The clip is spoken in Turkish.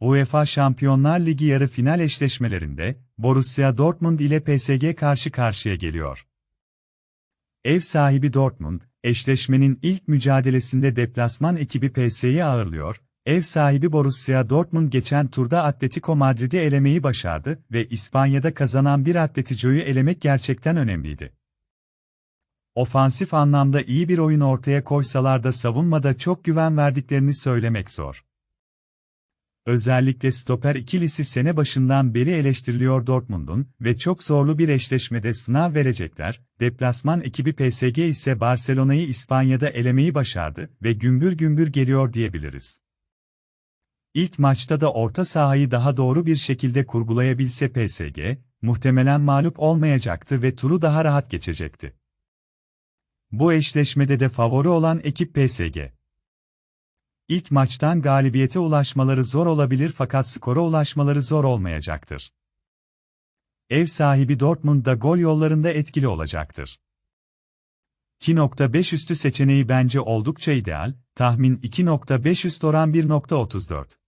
UEFA Şampiyonlar Ligi yarı final eşleşmelerinde Borussia Dortmund ile PSG karşı karşıya geliyor. Ev sahibi Dortmund, eşleşmenin ilk mücadelesinde deplasman ekibi PSG'yi ağırlıyor. Ev sahibi Borussia Dortmund geçen turda Atletico Madrid'i elemeyi başardı ve İspanya'da kazanan bir Atletico'yu elemek gerçekten önemliydi. Ofansif anlamda iyi bir oyun ortaya koysalar da savunmada çok güven verdiklerini söylemek zor. Özellikle stoper ikilisi sene başından beri eleştiriliyor Dortmund'un ve çok zorlu bir eşleşmede sınav verecekler. Deplasman ekibi PSG ise Barcelona'yı İspanya'da elemeyi başardı ve gümbür gümbür geliyor diyebiliriz. İlk maçta da orta sahayı daha doğru bir şekilde kurgulayabilse PSG, muhtemelen mağlup olmayacaktı ve turu daha rahat geçecekti. Bu eşleşmede de favori olan ekip PSG. İlk maçtan galibiyete ulaşmaları zor olabilir fakat skora ulaşmaları zor olmayacaktır. Ev sahibi Dortmund da gol yollarında etkili olacaktır. 2.5 üstü seçeneği bence oldukça ideal, tahmin 2.5 üst oran 1.34.